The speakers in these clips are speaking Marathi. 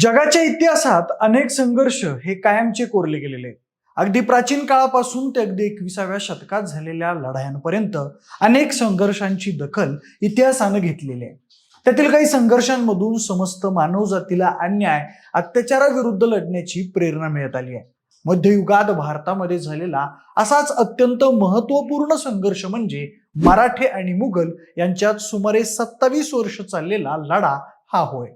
जगाच्या इतिहासात अनेक संघर्ष हे कायमचे कोरले गेलेले आहेत. अगदी प्राचीन काळापासून ते अगदी एकविसाव्या शतकात झालेल्या लढायांपर्यंत अनेक संघर्षांची दखल इतिहासानं घेतलेली आहे. त्यातील काही संघर्षांमधून समस्त मानवजातीला अन्याय अत्याचाराविरुद्ध लढण्याची प्रेरणा मिळत आली आहे. मध्ययुगात भारतामध्ये झालेला असाच अत्यंत महत्त्वपूर्ण संघर्ष म्हणजे मराठे आणि मुघल यांच्यात सुमारे सत्तावीस वर्ष चाललेला लढा हा होय.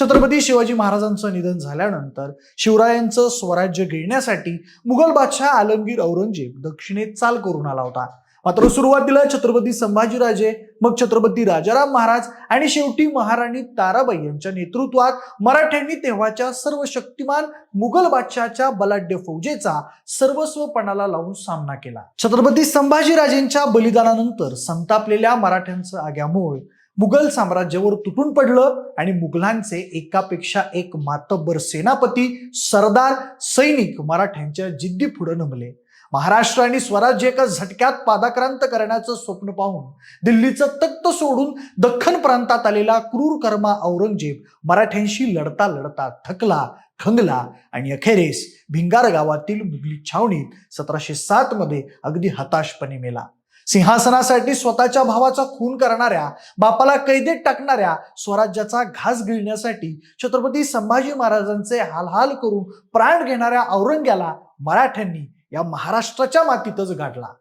छत्रपती शिवाजी महाराजांचं निधन झाल्यानंतर शिवरायांचं स्वराज्य घेण्यासाठी मुघल बादशाह आलमगीर औरंगजेब दक्षिणेत चाल करून आला होता. मात्र सुरुवातीला छत्रपती संभाजीराजे मग छत्रपती राजाराम महाराज आणि शेवटी महाराणी ताराबाई यांच्या नेतृत्वात मराठ्यांनी तेव्हाच्या सर्व शक्तिमान मुघल बादशहाच्या बलाढ्य फौजेचा सर्वस्वपणाला लावून सामना केला. छत्रपती संभाजीराजेंच्या बलिदानानंतर संतापलेल्या मराठ्यांचं आग्यामुळे मुघल साम्राज्यावर तुटून पडलं आणि मुघलांचे एकापेक्षा एक मातब्बर सेनापती सरदार सैनिक मराठ्यांच्या जिद्दी पुढे नमले. महाराष्ट्र आणि स्वराज्य एका झटक्यात पादाक्रांत करण्याचं स्वप्न पाहून दिल्लीचं तख्त सोडून दख्खन प्रांतात आलेला क्रूर कर्मा औरंगजेब मराठ्यांशी लढता लढता थकला खंगला आणि अखेरीस भिंगार गावातील मुघली छावणीत सतराशे सात मध्ये अगदी हताशपणे मेला. सिंहासनासाठी स्वतःच्या भावाचा खून करणाऱ्या बापाला कैदेत टाकणाऱ्या स्वराज्याचा घास गिळण्यासाठी छत्रपती संभाजी महाराजांचे हालहाल करून प्राण घेणाऱ्या औरंग्याला मराठ्यांनी या महाराष्ट्राच्या मातीतच गाडला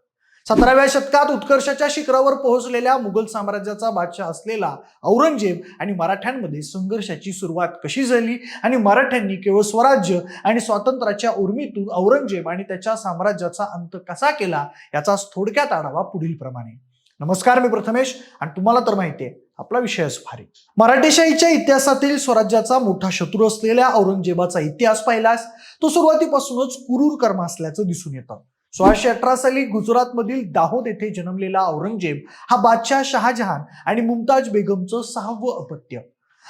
सतराव्या शतकात उत्कर्षाच्या शिखरावर पोहोचलेल्या मुघल साम्राज्याचा बादशाह असलेला औरंगजेब आणि मराठ्यांमध्ये संघर्षाची सुरुवात कशी झाली? आणि मराठ्यांनी केवळ स्वराज्य आणि स्वातंत्र्याच्या उर्मीतून औरंगजेब आणि त्याच्या साम्राज्याचा अंत कसा केला? याचा थोडक्यात आढावा पुढील प्रमाणे. नमस्कार मी प्रथमेश. आणि तुम्हाला तर माहिती आहे आपला विषयच भारी. मराठेशाहीच्या इतिहासातील स्वराज्याचा मोठा शत्रू असलेल्या औरंगजेबाचा इतिहास पाहिलास तो सुरुवातीपासूनच कुरूर कर्म असल्याचं दिसून येतं. सोळाशे अठरा साली गुजरातमधील दाहोद येथे जन्मलेला औरंगजेब हा बादशाह शहाजहान आणि मुमताज बेगमचं सहावं अपत्य.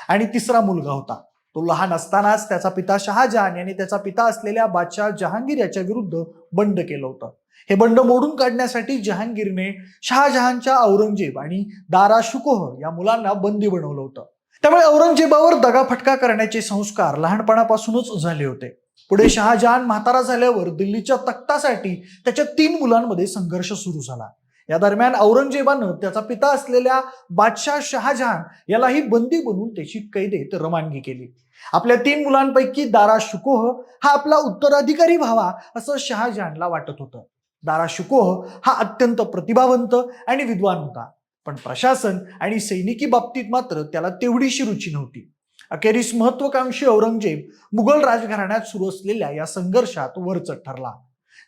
आणि तिसरा मुलगा होता. तो लहान असतानाच त्याचा पिता शहाजहान यांनी त्याचा पिता असलेल्या बादशाह जहांगीर याच्या विरुद्ध बंड केलं होतं. हे बंड मोडून काढण्यासाठी जहांगीरने शहाजहानच्या औरंगजेब आणि दारा शुकोह या मुलांना बंदी बनवलं होतं. त्यामुळे औरंगजेबावर दगाफटका करण्याचे संस्कार लहानपणापासूनच झाले होते. पुढे शहाजहान म्हातारा झाल्यावर दिल्लीच्या तख्तासाठी त्याच्या तीन मुलांमध्ये संघर्ष सुरू झाला. या दरम्यान औरंगजेबानं त्याचा पिता असलेल्या बादशाह शहाजहान यालाही बंदी बनवून त्याची कैदेत रवानगी केली. आपल्या तीन मुलांपैकी दारा शुकोह हा आपला उत्तराधिकारी व्हावा असं शहाजहानला वाटत होतं. दारा शुकोह हा अत्यंत प्रतिभावंत आणि विद्वान होता. पण प्रशासन आणि सैनिकी बाबतीत मात्र त्याला तेवढीशी रुची नव्हती. अखेरीस महत्वाकांक्षी औरंगजेब मुघल राजघराण्यात सुरू असलेल्या या संघर्षात वरचढ ठरला.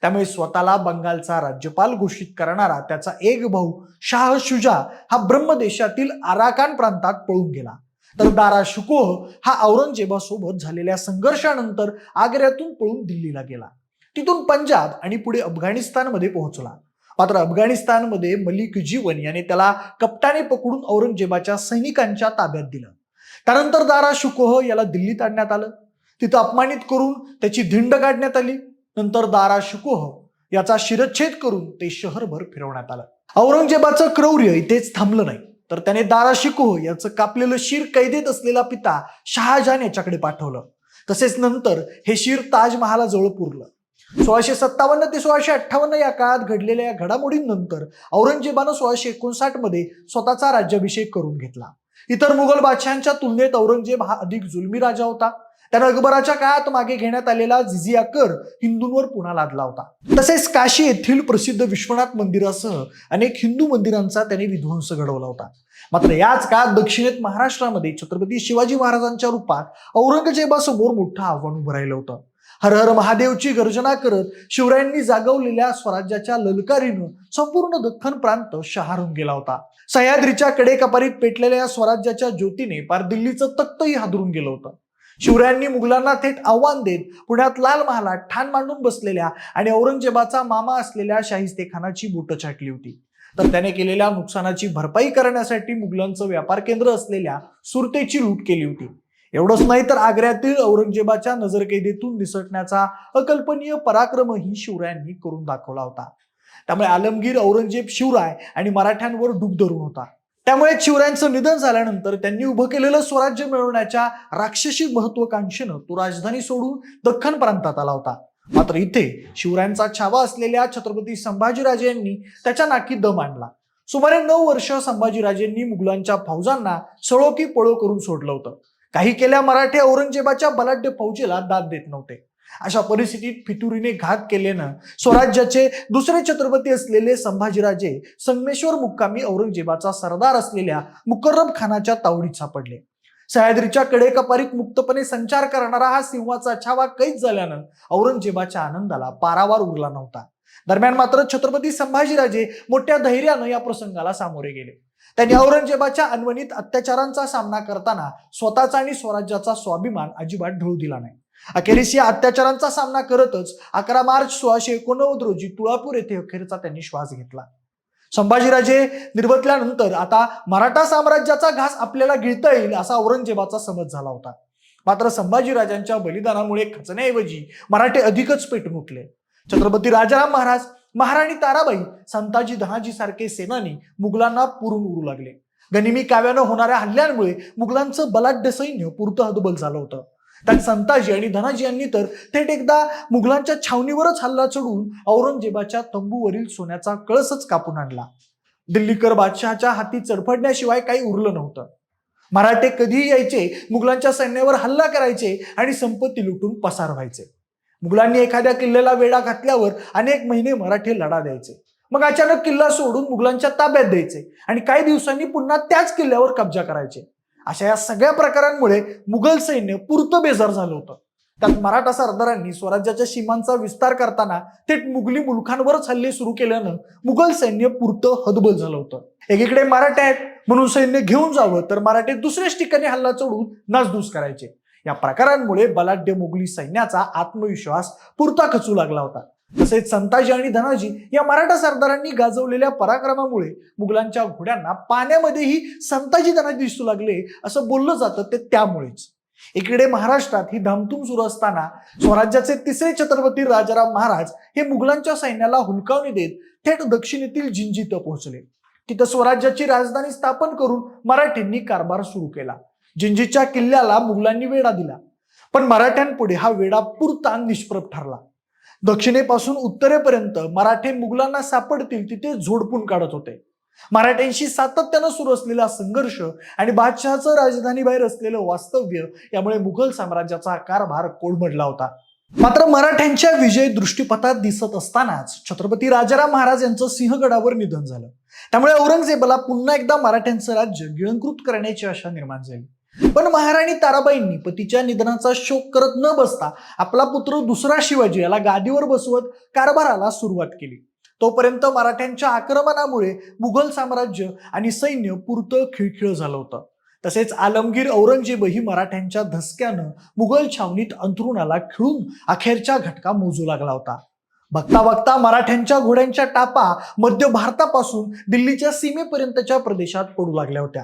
त्यामुळे स्वतःला बंगालचा राज्यपाल घोषित करणारा त्याचा एक भाऊ शाह शुजा हा ब्रह्मदेशातील आराकान प्रांतात पळून गेला. तर दारा शुकोह हा औरंगजेबासोबत झालेल्या संघर्षानंतर आग्र्यातून पळून दिल्लीला गेला. तिथून पंजाब आणि पुढे अफगाणिस्तानमध्ये पोहोचला. मात्र अफगाणिस्तानमध्ये मलिक जीवन याने त्याला कपटाने पकडून औरंगजेबाच्या सैनिकांच्या ताब्यात दिलं. त्यानंतर दारा शुकोह याला दिल्लीत आणण्यात आलं. तिथं अपमानित करून त्याची धिंड काढण्यात आली. नंतर दारा शुकोह याचा शिरच्छेद करून ते शहरभर फिरवण्यात आलं. औरंगजेबाचं क्रौर्य इथेच थांबलं नाही. तर त्याने दारा शिकोह याचं कापलेलं शिर कैदेत असलेला पिता शहाजहान याच्याकडे पाठवलं. तसेच नंतर हे शिर ताजमहालाजवळ पुरलं. सोळाशे सत्तावन्न ते सोळाशे अठ्ठावन्न या काळात घडलेल्या या घडामोडींनंतर औरंगजेबानं सोळाशे एकोणसाठमध्ये स्वतःचा राज्याभिषेक करून घेतला. इतर मुघल बादशहांच्या तुलनेत औरंगजेब हा अधिक जुलमी राजा होता. त्यानं अकबराच्या काळात मागे घेण्यात आलेला जिजिया कर हिंदूंवर पुन्हा लादला होता. तसेच काशी येथील प्रसिद्ध विश्वनाथ मंदिरासह अनेक हिंदू मंदिरांचा त्याने विध्वंस घडवला होता. मात्र याच काळात दक्षिणेत महाराष्ट्रामध्ये छत्रपती शिवाजी महाराजांच्या रूपात औरंगजेबासमोर मोठं आव्हान उभं राहिलं होतं. हर हर महादेवची गर्जना करत शिवरायांनी जागवलेल्या स्वराज्याच्या ललकारीनं संपूर्ण दख्खन प्रांत शहारून गेला होता. सह्याद्रीच्या कडेकपारीत पेटलेल्या स्वराज्याच्या ज्योतीने पार दिल्लीचं तख्तही हादरून गेलं होतं. शिवरायांनी मुघलांना थेट आव्हान देत पुण्यात लाल महालात ठाण मांडून बसलेल्या आणि औरंगजेबाचा मामा असलेल्या शाहिस्तेखानाची बोटं छाटली होती. तर त्याने केलेल्या नुकसानाची भरपाई करण्यासाठी मुघलांचं व्यापार केंद्र असलेल्या सुरतेची लूट केली होती. एवढंच नाही तर आग्र्यातील औरंगजेबाच्या नजरकैदेतून निसटण्याचा अकल्पनीय पराक्रमही शिवरायांनी करून दाखवला होता. त्यामुळे आलमगीर औरंगजेब शिवराय आणि मराठ्यांवर डूब धरून होता. त्यामुळे शिवरायांचं निधन झाल्यानंतर त्यांनी उभं केलेलं स्वराज्य मिळवण्याच्या राक्षसी महत्वाकांक्षेनं तो राजधानी सोडून दख्खन प्रांतात आला होता. मात्र इथे शिवरायांचा छावा असलेल्या छत्रपती संभाजीराजे यांनी त्याच्या नाकी दम आणला. सुमारे नऊ वर्ष संभाजीराजेंनी मुघलांच्या फौजांना सळोकी पळो करून सोडलं होतं. काही केल्या मराठे औरंगजेबाच्या बलाढ्य फौजेला दाद देत नव्हते. अशा परिस्थितीत फितुरीने घात केल्यानं स्वराज्याचे दुसरे छत्रपती असलेले संभाजीराजे संगमेश्वर मुक्कामी औरंगजेबाचा सरदार असलेल्या मुकर्रम खानाच्या तावडीत सापडले. सह्याद्रीच्या कडेकपारीत मुक्तपणे संचार करणारा हा सिंहाचा छावा कैद झाल्यानं औरंगजेबाच्या आनंदाला पारावार उरला नव्हता. दरम्यान मात्र छत्रपती संभाजीराजे मोठ्या धैर्यानं या प्रसंगाला सामोरे गेले. त्यांनी औरंगजेबाच्या अनवनीत अत्याचारांचा सामना करताना स्वतःचा आणि स्वराज्याचा स्वाभिमान अजिबात ढळू दिला नाही. अखेरीस या अत्याचारांचा सामना करतच अकरा मार्च सोळाशे एकोणनव्वद रोजी तुळापूर येथे अखेरचा त्यांनी श्वास घेतला. संभाजीराजे निर्वतल्यानंतर आता मराठा साम्राज्याचा घास आपल्याला गिळता येईल असा औरंगजेबाचा समज झाला होता. मात्र संभाजीराजांच्या बलिदानामुळे खचण्याऐवजी मराठे अधिकच पेटून उठले छत्रपती राजाराम महाराज महाराणी ताराबाई संताजी धनाजी सारखे सेनानी मुघलांना पुरून उरू लागले. गनिमी काव्यानं होणाऱ्या हल्ल्यांमुळे मुघलांचं बलाढ्य सैन्य पुरतं हदबल झालं होतं. त्यात संताजी आणि धनाजी यांनी तर थेट एकदा मुघलांच्या छावणीवरच हल्ला चढून औरंगजेबाच्या तंबूवरील सोन्याचा कळसच कापून आणला. दिल्लीकर बादशहाच्या हाती चडफडण्याशिवाय काही उरलं नव्हतं. मराठे कधीही यायचे मुघलांच्या सैन्यावर हल्ला करायचे आणि संपत्ती लुटून पसार व्हायचे. मुघलांनी एखाद्या किल्ल्याला वेढा घातल्यावर अनेक महिने मराठे लढा द्यायचे. मग अचानक किल्ला सोडून मुघलांच्या ताब्यात द्यायचे आणि काही दिवसांनी पुन्हा त्याच किल्ल्यावर कब्जा करायचे. अशा या सगळ्या प्रकारांमुळे मुघल सैन्य पुरतं बेजार झालं होतं. त्यात मराठा सरदारांनी स्वराज्याच्या सीमांचा विस्तार करताना थेट मुघली मुलखांवरच हल्ले सुरू केल्यानं मुघल सैन्य पुरतं हदबल झालं होतं. एकीकडे मराठे आहेत म्हणून सैन्य घेऊन जावं तर मराठे दुसऱ्याच ठिकाणी हल्ला चढून नासधूस करायचे. या प्रकारांमुळे बलाढ्य मुघली सैन्याचा आत्मविश्वास पुरता खचू लागला होता. तसेच संताजी आणि धनाजी या मराठा सरदारांनी गाजवलेल्या पराक्रमामुळे मुघलांच्या घोड्यांना पाण्यामध्येही संताजी धनाजी दिसू लागले असं बोललं जातं ते त्यामुळेच. इकडे महाराष्ट्रात ही धामधूम सुरू असताना स्वराज्याचे तिसरे छत्रपती राजाराम महाराज हे मुघलांच्या सैन्याला हुलकावणी देत थेट दक्षिणेतील जिंजीत पोहोचले. तिथं स्वराज्याची राजधानी स्थापन करून मराठ्यांनी कारभार सुरू केला. जिंजीच्या किल्ल्याला मुघलांनी वेढा दिला. पण मराठ्यांपुढे हा वेढा पुरता निष्प्रभ ठरला. दक्षिणेपासून उत्तरेपर्यंत मराठे मुघलांना सापडतील तिथे झोडपून काढत होते. मराठ्यांशी सातत्यानं सुरू असलेला संघर्ष आणि बादशहाचं राजधानी बाहेर असलेलं वास्तव्य यामुळे मुघल साम्राज्याचा कारभार कोलमडला होता. मात्र मराठ्यांच्या विजय दृष्टीपथात दिसत असतानाच छत्रपती राजाराम महाराज यांचं सिंहगडावर निधन झालं. त्यामुळे औरंगजेबाला पुन्हा एकदा मराठ्यांचं राज्य गिळंकृत करण्याची आशा निर्माण झाली. पण महाराणी ताराबाईंनी पतीच्या निधनाचा शोक करत न बसता आपला पुत्र दुसरा शिवाजी याला गादीवर बसवत कारभाराला सुरुवात केली. तोपर्यंत मराठ्यांच्या आक्रमणामुळे मुघल साम्राज्य आणि सैन्य पुरतं खिळखिळ झालं होतं. तसेच आलमगीर औरंगजेबही मराठ्यांच्या धसक्यानं मुघल छावणीत अंथरुणाला खिळून अखेरच्या घटका मोजू लागला होता. बघता बघता मराठ्यांच्या घोड्यांच्या टापा मध्य भारतापासून दिल्लीच्या सीमेपर्यंतच्या प्रदेशात पडू लागल्या होत्या.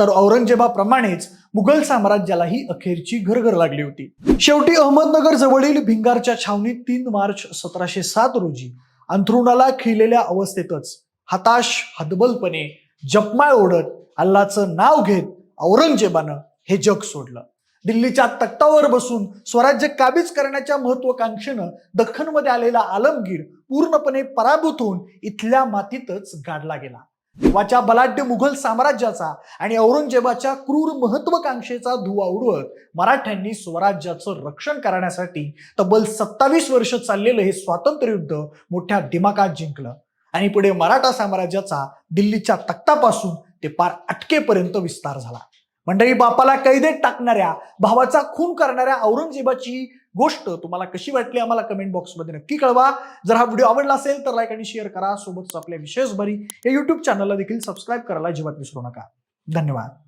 तर औरंगजेबाप्रमाणेच मुघल साम्राज्यालाही अखेरची घरघर लागली होती. शेवटी अहमदनगर जवळील भिंगारच्या छावणीत तीन मार्च सतराशे सात रोजी अंथरुणाला खिळलेल्या अवस्थेतच हताश हदबलपणे जपमाळ ओढत अल्लाचं नाव घेत औरंगजेबानं हे जग सोडलं. दिल्लीच्या तख्तावर बसून स्वराज्य काबीज करण्याच्या महत्वाकांक्षेनं दख्खनमध्ये आलेला आलमगीर पूर्णपणे पराभूत होऊन इथल्या मातीतच गाडला गेला. तेव्हाच्या बलाढ्य मुघल साम्राज्याचा आणि औरंगजेबाच्या क्रूर महत्वाकांक्षेचा धुवा उडवत मराठ्यांनी स्वराज्याचं रक्षण करण्यासाठी तब्बल सत्तावीस वर्ष चाललेलं हे स्वातंत्र्य युद्ध मोठ्या दिमागात जिंकलं. आणि पुढे मराठा साम्राज्याचा दिल्लीच्या तख्तापासून ते पार अटकेपर्यंत विस्तार झाला. मंडळी बापाला कैदेत टाकणाऱ्या भावाचा खून करणाऱ्या औरंगजेबाची गोष्ट तुम्हाला कशी वाटली आम्हाला कमेंट बॉक्समध्ये नक्की कळवा. जर हा व्हिडिओ आवडला असेल तर लाईक आणि शेअर करा. सोबतच आपल्या विशेष भरी या युट्यूब चॅनलला देखील सबस्क्राईब करायला अजिबात विसरू नका. धन्यवाद.